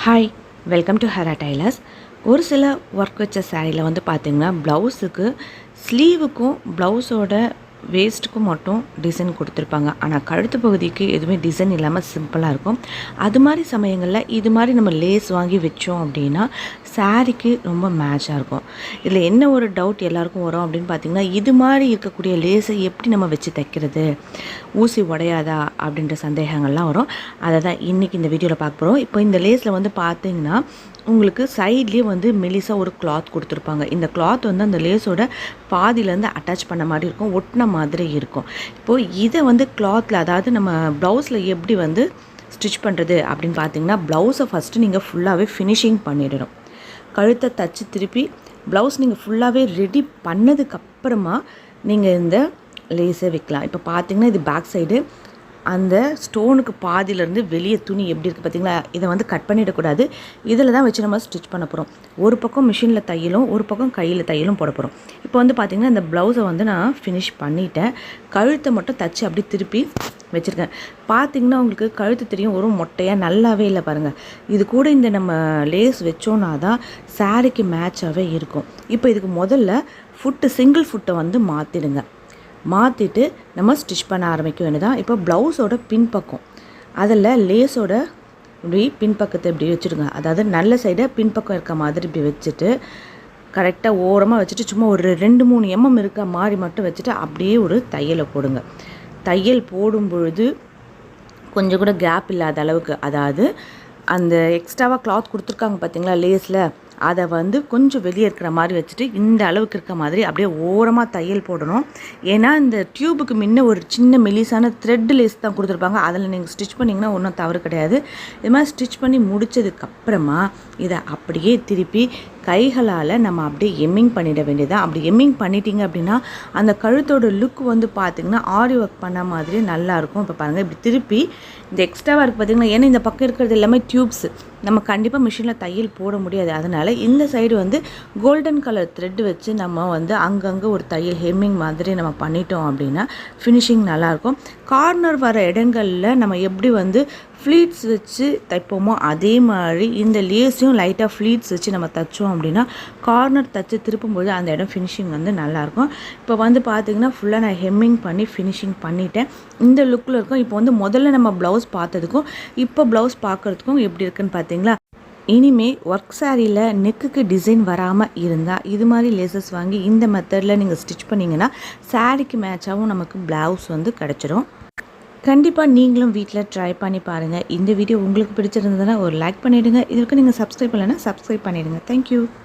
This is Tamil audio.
Hi welcome to Hera tailors ஒரு சில ஒர்க் வச்ச சேரீயில் வந்து பார்த்திங்கன்னா ப்ளவுஸுக்கு ஸ்லீவுக்கும் ப்ளவுஸோட வேஸ்ட்டுக்கும் மட்டும் டிசைன் கொடுத்துருப்பாங்க. ஆனால் கழுத்து பகுதிக்கு எதுவுமே டிசைன் இல்லாமல் சிம்பிளாக இருக்கும். அது மாதிரி சமயங்களில் இது மாதிரி நம்ம லேஸ் வாங்கி வச்சோம் அப்படின்னா சாரிக்கு ரொம்ப மேட்சாக இருக்கும். இதில் என்ன ஒரு டவுட் எல்லாருக்கும் வரும் அப்படின்னு பார்த்தீங்கன்னா இது மாதிரி இருக்கக்கூடிய லேஸை எப்படி நம்ம வச்சு தைக்கிறது? ஊசி உடையாதா? அப்படின்ற சந்தேகங்கள்லாம் வரும். அதை தான் இன்றைக்கி இந்த வீடியோவில் பார்க்க போகிறோம் இப்போ இந்த லேஸில் வந்து பார்த்திங்கன்னா உங்களுக்கு சைட்லேயே வந்து மெலிசாக ஒரு கிளாத் கொடுத்துருப்பாங்க. இந்த கிளாத் வந்து அந்த லேஸோட பாதியிலேருந்து அட்டாச் பண்ண மாதிரி இருக்கும் ஒட்டின மாதிரி இருக்கும். இப்போது இதை வந்து கிளாத்தில் அதாவது நம்ம ப்ளவுஸில் எப்படி வந்து ஸ்டிச் பண்ணுறது அப்படின்னு பார்த்தீங்கன்னா ப்ளவுஸை ஃபஸ்ட்டு நீங்கள் ஃபுல்லாகவே ஃபினிஷிங் பண்ணிடணும். கழுத்தை தச்சு திருப்பி ப்ளவுஸ் நீங்கள் ஃபுல்லாகவே ரெடி பண்ணதுக்கப்புறமா நீங்கள் இந்த லேஸை வைக்கலாம். இப்போ பார்த்தீங்கன்னா இது பேக் சைடு அந்த ஸ்டோனுக்கு பாதியிலேருந்து வெளியே துணி எப்படி இருக்குது பார்த்தீங்களா இதை வந்து கட் பண்ணிடக்கூடாது. இதில் தான் வச்சு நம்ம ஸ்டிச் பண்ண போகிறோம் ஒரு பக்கம் மிஷினில் தையலும் ஒரு பக்கம் கையில் தையலும் போட போகிறோம் இப்போ வந்து பார்த்திங்கன்னா இந்த ப்ளவுஸை வந்து நான் ஃபினிஷ் பண்ணிட்டேன். கழுத்தை மட்டும் தச்சு அப்படி திருப்பி வச்சுருக்கேன். பார்த்தீங்கன்னா உங்களுக்கு கழுத்து தெரியும் ஒரு மொட்டையாக நல்லாவே இல்லை பாருங்கள் இது கூட இந்த நம்ம லேஸ் வச்சோன்னா தான் சாரீக்கு மேட்சாகவே இருக்கும். இப்போ இதுக்கு முதல்ல ஃபுட்டு சிங்கிள் ஃபுட்டை வந்து மாற்றிடுங்க மாற்றிட்டு நம்ம ஸ்டிச் பண்ண ஆரம்பிக்க வேண்டியதான் இப்போ ப்ளவுஸோட பின்பக்கம். அதில் லேஸோட இப்படி பின்பக்கத்தை இப்படி வச்சுடுங்க. அதாவது நல்ல சைடை பின்பக்கம் இருக்க மாதிரி இப்படி வச்சுட்டு கரெக்டாக ஓரமாக வச்சுட்டு சும்மா ஒரு ரெண்டு மூணு எம்எம் இருக்க மாதிரி மட்டும் வச்சுட்டு அப்படியே ஒரு தையலை போடுங்க. தையல் போடும் பொழுது கொஞ்சம் கூட கேப் இல்லாத அளவுக்கு. அதாவது அந்த எக்ஸ்ட்ராவாக கிளாத் கொடுத்துருக்காங்க பார்த்தீங்களா லேஸில் அதை வந்து கொஞ்சம் வெளியே இருக்கிற மாதிரி வச்சுட்டு இந்த அளவுக்கு இருக்க மாதிரி அப்படியே ஓரமாக தையல் போடணும். ஏன்னா இந்த டியூபுக்கு முன்ன ஒரு சின்ன மெலிசான த்ரெட் லேஸ் தான் கொடுத்துருப்பாங்க. அதில் நீங்கள் ஸ்டிச் பண்ணிங்கன்னா ஒன்றும் தவறு கிடையாது. இது மாதிரி ஸ்டிச் பண்ணி முடித்ததுக்கப்புறமா இதை அப்படியே திருப்பி கைகளால் நம்ம அப்படியே எம்மிங் பண்ணிட வேண்டியதான் அப்படி எம்மிங் பண்ணிட்டீங்க அப்படின்னா அந்த கழுத்தோட லுக் வந்து பார்த்திங்கன்னா ஆரி ஒர்க் பண்ண மாதிரி நல்லாயிருக்கும் இப்போ பாருங்கள் இப்படி திருப்பி இந்த எக்ஸ்ட்ராவாக இருக்குது பார்த்திங்கன்னா ஏன்னா இந்த பக்கம் இருக்கிறது எல்லாமே டியூப்ஸ் நம்ம கண்டிப்பாக மிஷினில் தையல் போட முடியாது. அதனால் இந்த சைடு வந்து கோல்டன் கலர் த்ரெட் வச்சு நம்ம வந்து அங்கங்கே ஒரு தையல் ஹெம்மிங் மாதிரி நம்ம பண்ணிட்டோம் அப்படின்னா ஃபினிஷிங் நல்லாயிருக்கும் கார்னர் வர இடங்களில் நம்ம எப்படி வந்து ஃப்ளீட்ஸ் வச்சு தைப்போமோ அதே மாதிரி இந்த லேஸையும் லைட்டாக ஃப்ளீட்ஸ் வச்சு நம்ம தைச்சோம் அப்படின்னா கார்னர் தச்சு திருப்பும்போது அந்த இடம் ஃபினிஷிங் வந்து நல்லாயிருக்கும். இப்போ வந்து பார்த்திங்கன்னா ஃபுல்லாக நான் ஹெம்மிங் பண்ணி ஃபினிஷிங் பண்ணிட்டேன். இந்த லுக்கில் இருக்கும். இப்போ வந்து முதல்ல நம்ம ப்ளவுஸ் பார்த்ததுக்கும் இப்போ ப்ளவுஸ் பார்க்குறதுக்கும் எப்படி இருக்குன்னு பார்த்தீங்களா? இனிமே ஒர்க் சாரியில் நெக்குக்கு டிசைன் வராமல் இருந்தால் இது மாதிரி லேசஸ் வாங்கி இந்த மெத்தடில் நீங்கள் ஸ்டிச் பண்ணிங்கன்னா சாரிக்கு மேட்சாகவும் நமக்கு ப்ளவுஸ் வந்து கிடச்சிரும். கண்டிப்பாக நீங்களும் வீட்டில் ட்ரை பண்ணி பாருங்கள் இந்த வீடியோ உங்களுக்கு பிடிச்சிருந்ததுன்னா ஒரு லைக் பண்ணிவிடுங்க இதுக்கு நீங்கள் சப்ஸ்கிரைப் பண்ணலைன்னா சப்ஸ்கிரைப் பண்ணிவிடுங்க தேங்க்யூ